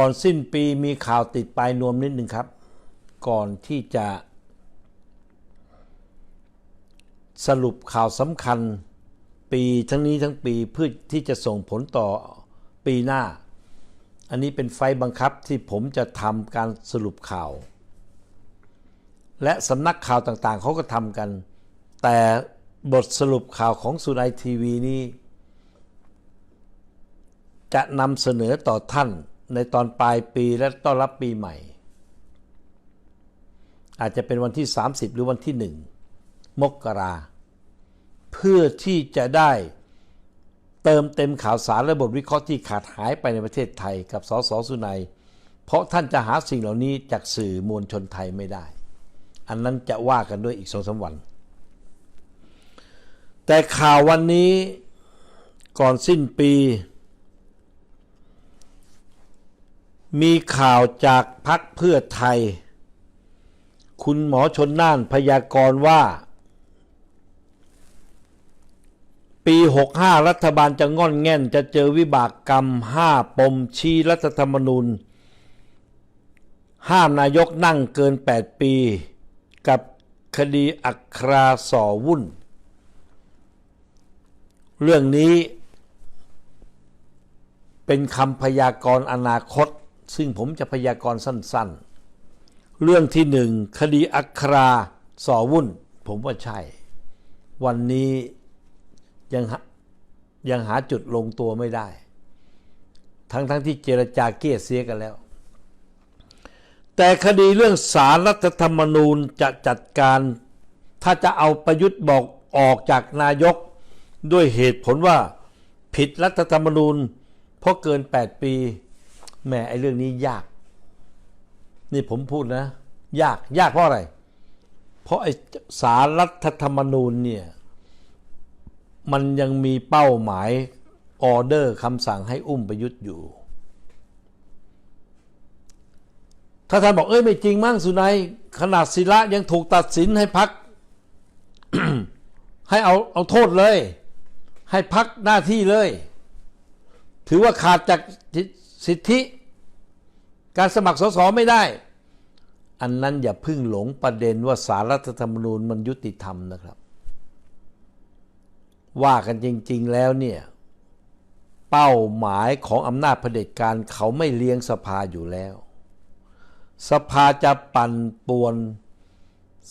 ก่อนสิ้นปีมีข่าวติดปลายนวมนิดหนึ่งครับ ก่อนที่จะ สรุปข่าวสำคัญปีทั้งนี้ทั้งปีเพื่อที่จะส่งผลต่อปีหน้า อันนี้เป็นไฟบังคับที่ผมจะทำการสรุปข่าว และสำนักข่าวต่างๆ เขาก็ทำกัน แต่บทสรุปข่าวของสุนัยทีวีนี้ จะนำเสนอต่อท่าน ในตอนปลายปีและต้อนรับปีใหม่ อาจจะเป็นวันที่ 30 หรือวันที่ 1 มกราเพื่อที่จะได้เติมเต็มข่าวสารและบทวิเคราะห์ที่ขาดหายไปในประเทศไทยกับสสสุนัย เพราะท่านจะหาสิ่งเหล่านี้จากสื่อมวลชนไทยไม่ได้ อันนั้นจะว่ากันด้วยอีกสองสาวัน แต่ข่าววันนี้ก่อนสิ้นปี มีข่าวจากพักเพื่อไทย คุณหมอชนน่านพยากรณ์ว่า ปี 65 รัฐบาลจะง่อนแง่นจะเจอวิบากกรรม 5 ปมชี้รัฐธรรมนูญ ห้ามนายกนั่งเกิน 8 ปี กับคดีอัคราส่อวุ่น เรื่องนี้เป็นคำพยากรณ์อนาคต ซึ่งผมจะพยากรณ์สั้นๆ เรื่องที่หนึ่งคดีอัคราส่อวุ่น ผมว่าใช่ วันนี้ยังหายังหาจุดลงตัวไม่ได้ ทั้งๆทที่เจรจาเกลี้ยเสียกันแล้ว แต่คดีเรื่องสารรัฐธรรมนูญจะจัดการ ถ้าจะเอาประยุทธ์บอกออกจากนายกด้วยเหตุผลว่าผิดรัฐธรรมนูญเพราะเกิน 8 ปี แหมไอ้เรื่องนี้ยาก นี่ผมพูดนะ ยากยากเพราะอะไร เพราะไอ้สารรัฐธรรมนูญเนี่ย มันยังมีเป้าหมายออเดอร์คำสั่งให้อุ้มประยุทธ์อยู่ ถ้าท่านบอกเอ้ยไม่จริงมั้งสุนัยขนาดศิระยังถูกตัดสินให้พักให้เอาเอาโทษเลย ให้พักหน้าที่เลย ถือว่าขาดจาก สิทธิการสมัครสสไม่ได้ อันนั้นอย่าพึ่งหลงประเด็นว่าสารรัฐธรรมนูญมันยุติธรรมนะครับ ว่ากันจริง ๆแล้วเนี่ยเป้าหมายของอำนาจเผด็จการเขาไม่เลี้ยงสภาอยู่แล้ว สภาจะปั่นป่วน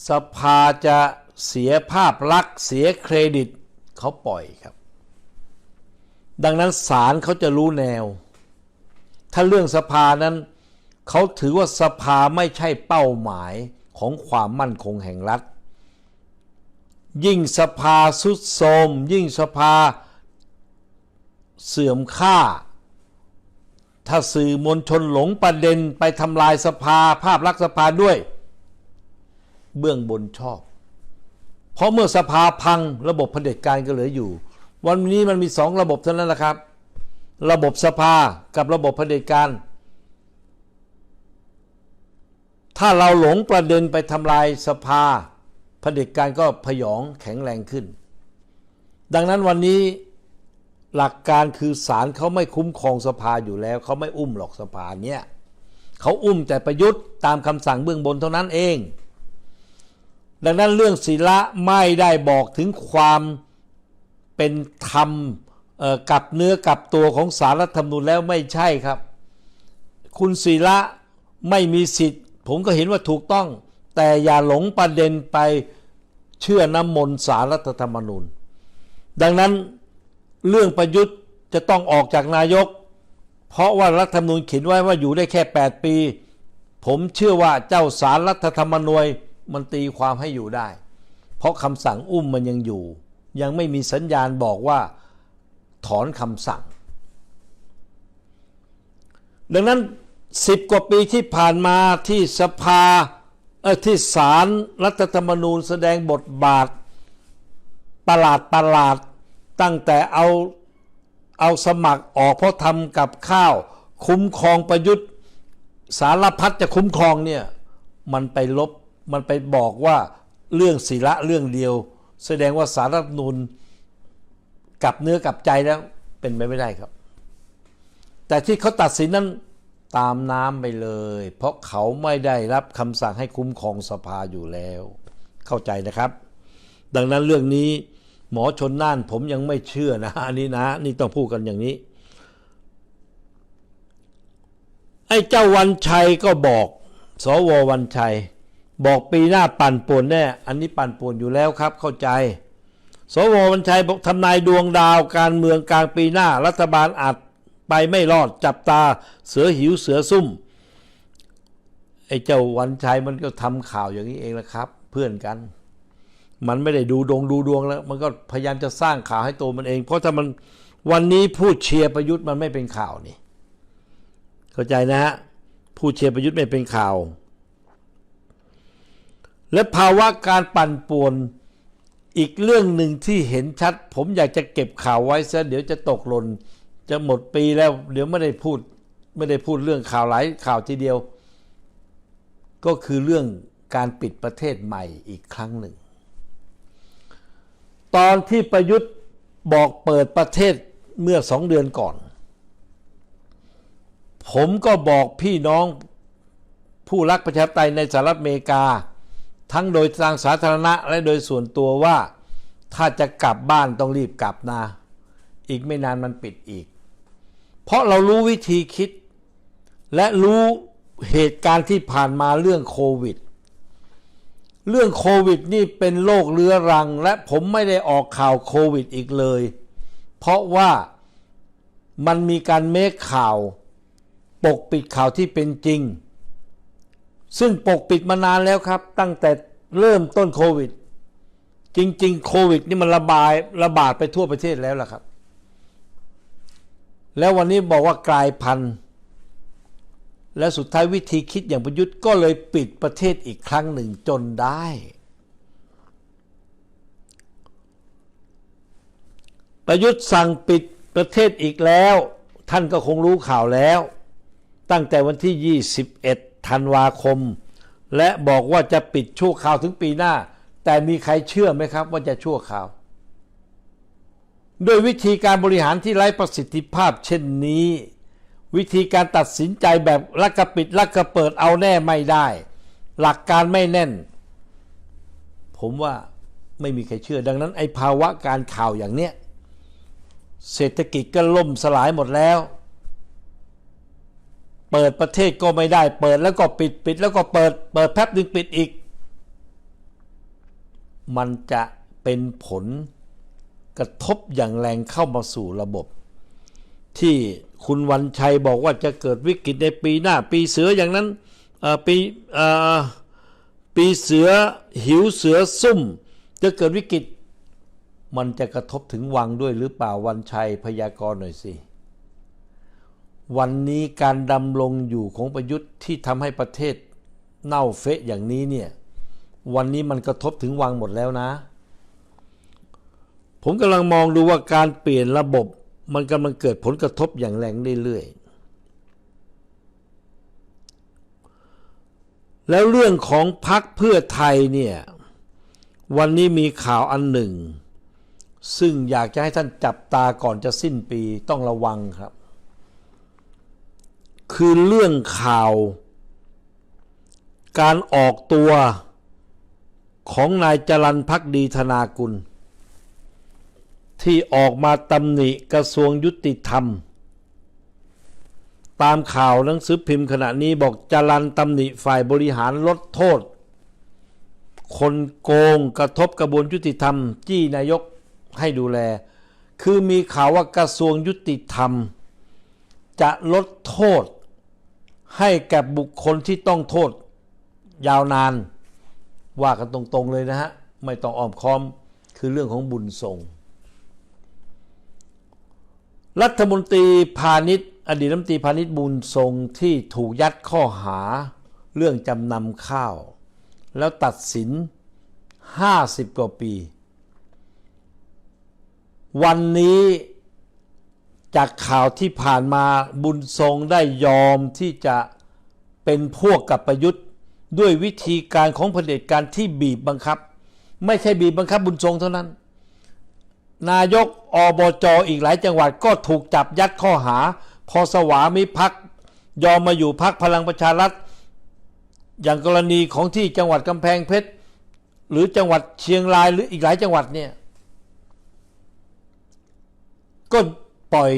สภาจะเสียภาพลักษณ์เสียเครดิตเขาปล่อยครับ ดังนั้นศาลเขาจะรู้แนว ถ้าเรื่องสภานั้นเขาถือว่าสภาไม่ใช่เป้าหมายของความมั่นคงแห่งรัฐ ยิ่งสภาสุดโทรมยิ่งสภาเสื่อมค่า ถ้าสื่อมวลชนหลงประเด็นไปทำลายสภาภาพลักษณ์สภาด้วย เบื้องบนชอบ เพราะเมื่อสภาพังระบบเผด็จการก็เหลืออยู่ วันนี้มันมีสองระบบเท่านั้นแหละครับ ระบบสภากับระบบเผด็จการ ถ้าเราหลงประเด็นไปทำลายสภาเผด็จการก็พยองแข็งแรงขึ้น ดังนั้นวันนี้หลักการคือศาลเขาไม่คุ้มครองสภาอยู่แล้ว เขาไม่อุ้มหรอกสภาเนี้ยเขาอุ้มแต่ประยุทธ์ตามคำสั่งเบื้องบนเท่านั้นเอง ดังนั้นเรื่องศีละไม่ได้บอกถึงความเป็นธรรม กับเนื้อกับตัวของสารรัฐธรรมนูญแล้วไม่ใช่ครับ คุณศีละไม่มีสิทธิ์ ผมก็เห็นว่าถูกต้อง แต่อย่าหลงประเด็นไปเชื่อน้ำมนต์สารรัฐธรรมนูญ ดังนั้นเรื่องประยุทธ์จะต้องออกจากนายก เพราะว่ารัฐธรรมนูญเขียนไว้ว่าอยู่ได้แค่ 8 ปี ผมเชื่อว่าเจ้าสารรัฐธรรมนูญมันตีความให้อยู่ได้ เพราะคำสั่งอุ้มมันยังอยู่ ยังไม่มีสัญญาณบอกว่า ถอนคำสั่ง ดังนั้นสิบกว่าปีที่ผ่านมาที่สภาที่ศาลรรัฐธรรมนูญแสดงบทบาทประหลาดประหลาดตั้งแต่เอาเอาสมัครออกเพราะทำกับข้าว คุ้มครองประยุทธ์สารพัดจะคุ้มครองเนี่ยมันไปลบมันไปบอกว่าเรื่องศีละเรื่องเดียว แสดงว่าสารรัฐนูล กับเนื้อกับใจแล้วเป็นไปไม่ได้ครับ แต่ที่เขาตัดสินนั้นตามน้ำไปเลย เพราะเขาไม่ได้รับคำสั่งให้คุ้มครองสภาอยู่แล้ว เข้าใจนะครับ ดังนั้นเรื่องนี้หมอชนน่านผมยังไม่เชื่อนะอันนี้นะ นี่ต้องพูดกันอย่างนี้ ไอ้เจ้าวันชัยก็บอก สววันชัย บอกปีหน้าปั่นป่วนแน่ อันนี้ปั่นป่วนอยู่แล้วครับ เข้าใจ สววันชัยบอกทำนายดวงดาวการเมืองกลางปีหน้า รัฐบาลอาจไปไม่รอดจับตาเสือหิวเสือซุ่มไอ้เจ้าวันชัยมันก็ทำข่าวอย่างนี้เองแหละครับ เพื่อนกัน มันไม่ได้ดูดวงดูดวงแล้ว มันก็พยายามจะสร้างข่าวให้ตัวมันเอง เพราะถ้ามันวันนี้พูดเชียร์ประยุทธ์มันไม่เป็นข่าวนี่เข้าใจนะฮะผู้เชียร์ประยุทธ์ไม่เป็นข่าว และภาวะการปั่นป่วน อีกเรื่องหนึ่งที่เห็นชัด ผมอยากจะเก็บข่าวไว้ซะเดี๋ยวจะตกหล่นจะหมดปีแล้ว เดี๋ยวไม่ได้พูดไม่ได้พูดเรื่องข่าวหลายข่าวทีเดียว ก็คือเรื่องการปิดประเทศใหม่อีกครั้งหนึ่ง ตอนที่ประยุทธ์บอกเปิดประเทศเมื่อสองเดือนก่อน ผมก็บอกพี่น้องผู้รักประชาธิปไตยในสหรัฐอเมริกา ทั้งโดยทางสาธารณะและโดยส่วนตัวว่า ถ้าจะกลับบ้านต้องรีบกลับนะ อีกไม่นานมันปิดอีก เพราะเรารู้วิธีคิด และรู้เหตุการณ์ที่ผ่านมาเรื่องโควิด เรื่องโควิดนี่เป็นโรคเรื้อรัง และผมไม่ได้ออกข่าวโควิดอีกเลย เพราะว่ามันมีการเมคข่าว ปกปิดข่าวที่เป็นจริง ซึ่งปกปิดมานานแล้วครับ ตั้งแต่เริ่มต้นโควิด จริง ๆ โควิด นี่มันระบายระบาดไปทั่วประเทศแล้วล่ะครับ แล้ววันนี้บอกว่ากลายพันธุ์ และสุดท้ายวิธีคิดอย่างประยุทธ์ก็เลยปิดประเทศอีกครั้งหนึ่งจนได้ ประยุทธ์สั่งปิดประเทศอีกแล้ว ท่านก็คงรู้ข่าวแล้ว ตั้งแต่วันที่ 21 ธันวาคม และบอกว่าจะปิดชั่วคราวถึงปีหน้า แต่มีใครเชื่อไหมครับว่าจะชั่วคราว ด้วยวิธีการบริหารที่ไร้ประสิทธิภาพเช่นนี้ วิธีการตัดสินใจแบบลักกระปิดลักกระเปิดเอาแน่ไม่ได้ หลักการไม่แน่น ผมว่าไม่มีใครเชื่อ ดังนั้นไอ้ภาวะการข่าวอย่างเนี้ยเศรษฐกิจก็ล่มสลายหมดแล้ว เปิดประเทศก็ไม่ได้ เปิดแล้วก็ปิดปิดแล้วก็เปิด เปิดแป๊บหนึ่งปิดอีก มันจะเป็นผลกระทบอย่างแรงเข้ามาสู่ระบบ ที่คุณวันชัยบอกว่าจะเกิดวิกฤตในปีหน้า ปีเสืออย่างนั้นปีปีเสือหิวเสือซุ่ม จะเกิดวิกฤตมันจะกระทบถึงวังด้วยหรือเปล่าวันชัยพยากรณ์หน่อยสิ วันนี้การดำรงอยู่ของประยุทธ์ที่ทำให้ประเทศเน่าเฟะอย่างนี้เนี่ย วันนี้มันกระทบถึงวังหมดแล้วนะ ผมกำลังมองดูว่าการเปลี่ยนระบบมันกำลังเกิดผลกระทบอย่างแรงเรื่อยๆ แล้วเรื่องของพักเพื่อไทยเนี่ย วันนี้มีข่าวอันหนึ่ง ซึ่งอยากจะให้ท่านจับตาก่อนจะสิ้นปีต้องระวังครับ คือเรื่องข่าว การออกตัวของนายจรันพักดีธนากุล ที่ออกมาตำหนิกระทรวงยุติธรรม ตามข่าวหนังสือพิมพ์ขณะนี้บอกจรันตำหนิฝ่ายบริหารลดโทษ คนโกงกระทบกระบวนยุติธรรม จี้นายกให้ดูแล คือมีข่าวว่ากระทรวงยุติธรรม จะลดโทษ ให้แก่บุคคลที่ต้องโทษยาวนาน ว่ากันตรงๆเลยนะฮะ ไม่ต้องอ้อมค้อมคือเรื่องของบุญทรงรัฐมนตรีพาณิชย์อดีตรัฐมนตรีพาณิชย์บุญทรงที่ถูกยัดข้อหาเรื่องจำนำข้าว แล้วตัดสิน 50 กว่าปี วันนี้ จากข่าวที่ผ่านมาบุญทรงได้ยอมที่จะเป็นพวกกับประยุทธ์ ด้วยวิธีการของเผด็จการที่บีบบังคับ ไม่ใช่บีบบังคับบุญทรงเท่านั้น นายกอบจออีกหลายจังหวัดก็ถูกจับยัดข้อหา พอสวามิภักดยอมมาอยู่พักพลังประชารัฐ อย่างกรณีของที่จังหวัดกำแพงเพชรหรือจังหวัดเชียงรายหรืออีกหลายจังหวัดเนี่ยก็ ปล่อย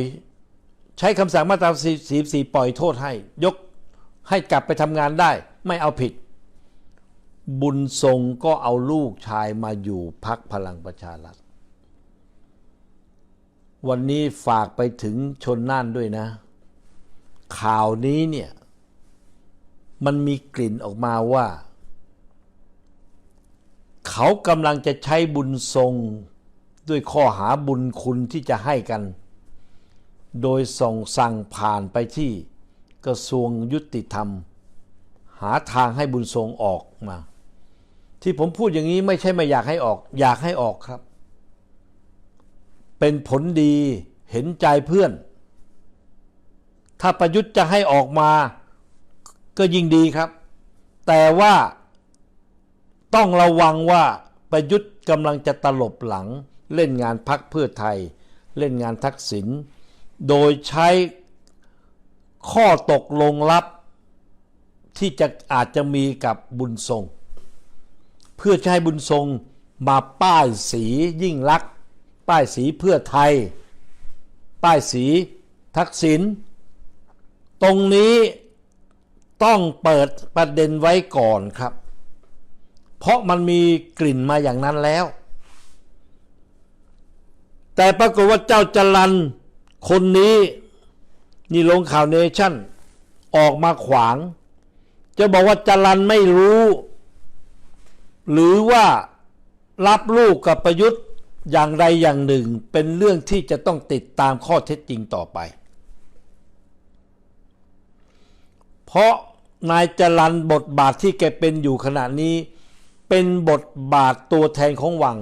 ใช้คำสั่งมาตรา44 ปล่อยโทษให้ ยกให้กลับไปทำงานได้ ไม่เอาผิด บุญทรงก็เอาลูกชายมาอยู่พักพลังประชารัฐ วันนี้ฝากไปถึงชนน่านด้วยนะ ข่าวนี้เนี่ย มันมีกลิ่นออกมาว่า เขากำลังจะใช้บุญทรงด้วยข้อหาบุญคุณที่จะให้กัน โดยส่งสั่งผ่านไปที่กระทรวงยุติธรรม หาทางให้บุญทรงออกมา ที่ผมพูดอย่างนี้ไม่ใช่ไม่อยากให้ออก อยากให้ออกครับ เป็นผลดีเห็นใจเพื่อน ถ้าประยุทธ์จะให้ออกมาก็ยิ่งดีครับ แต่ว่าต้องระวังว่าประยุทธ์กำลังจะตลบหลังเล่นงานพักเพื่อไทย เล่นงานทักษิณ โดยใช้ข้อตกลงลับที่จะอาจจะมีกับบุญทรง เพื่อจะให้บุญทรงมาป้ายสียิ่งลักษณ์ป้ายสีเพื่อไทย ป้ายสีทักษิณตรงนี้ต้องเปิดประเด็นไว้ก่อนครับ เพราะมันมีกลิ่นมาอย่างนั้นแล้ว แต่ปรากฏว่าเจ้าจรัน คนนี้นี่ลงข่าวเนชั่น ออกมาขวาง จะบอกว่าจรันไม่รู้ หรือว่ารับลูกกับประยุทธ์อย่างใดอย่างหนึ่ง เป็นเรื่องที่จะต้องติดตามข้อเท็จจริงต่อไป เพราะนายจรันบทบาทที่แกเป็นอยู่ขณะนี้ เป็นบทบาทตัวแทนของวัง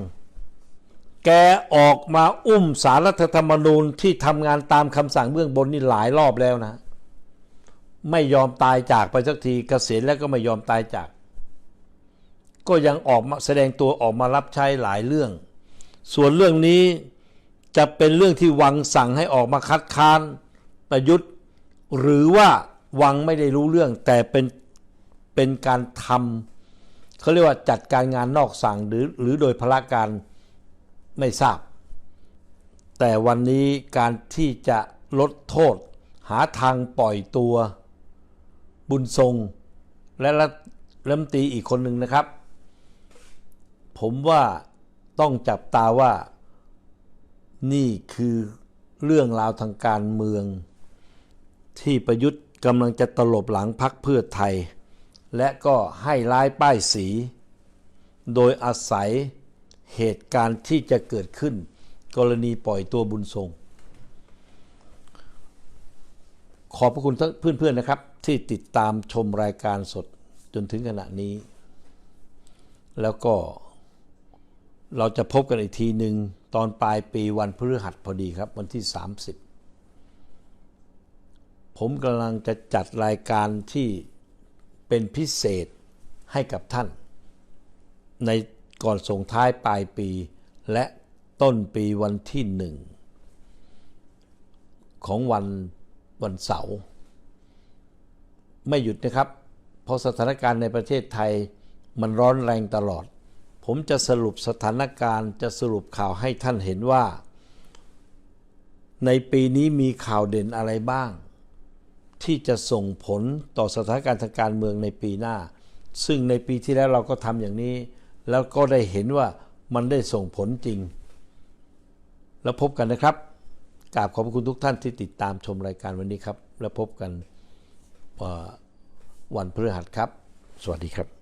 แกออกมาอุ้มสารรัฐธรรมนูญที่ทำงานตามคำสั่งเบื้องบนนี่หลายรอบแล้วนะ ไม่ยอมตายจากไปสักทีเกษียณแล้วก็ไม่ยอมตายจาก ก็ยังออกมาแสดงตัวออกมารับใช้หลายเรื่อง ส่วนเรื่องนี้จะเป็นเรื่องที่วังสั่งให้ออกมาคัดค้านประยุทธ์ หรือว่าวังไม่ได้รู้เรื่อง แต่เป็นเป็นการทำเขาเรียกว่าจัดการงานนอกสั่งหรือหรือโดยพละการ ไม่ทราบ แต่วันนี้การที่จะลดโทษ หาทางปล่อยตัว บุญทรง และรัฐรัฐมนตรีอีกคนหนึ่งนะครับ ผมว่าต้องจับตาว่านี่คือเรื่องราวทางการเมือง ที่ประยุทธ์กำลังจะตลบหลังพักเพื่อไทย และก็ให้ร้ายป้ายสี โดยอาศัย เหตุการณ์ที่จะเกิดขึ้น กรณีปล่อยตัวบุญทรง ขอบพระคุณเพื่อนๆนะครับ ที่ติดตามชมรายการสดจนถึงขณะนี้ แล้วก็เราจะพบกันอีกทีหนึ่งตอนปลายปีวันพฤหัสพอดีครับ วันที่ 30 ผมกำลังจะจัดรายการที่เป็นพิเศษให้กับท่าน ใน ก่อนส่งท้ายปลายปี และต้นปีวันที่หนึ่งของวันวันเสาร์ไม่หยุดนะครับ เพราะสถานการณ์ในประเทศไทยมันร้อนแรงตลอด ผมจะสรุปสถานการณ์จะสรุปข่าวให้ท่านเห็นว่า ในปีนี้มีข่าวเด่นอะไรบ้าง ที่จะส่งผลต่อสถานการณ์ทางการเมืองในปีหน้า ซึ่งในปีที่แล้วเราก็ทำอย่างนี้ แล้วก็ได้เห็นว่ามันได้ส่งผลจริง แล้วพบกันนะครับกราบขอบคุณทุกท่านที่ติดตามชมรายการวันนี้ครับ แล้วพบกันวันพฤหัสครับ สวัสดีครับ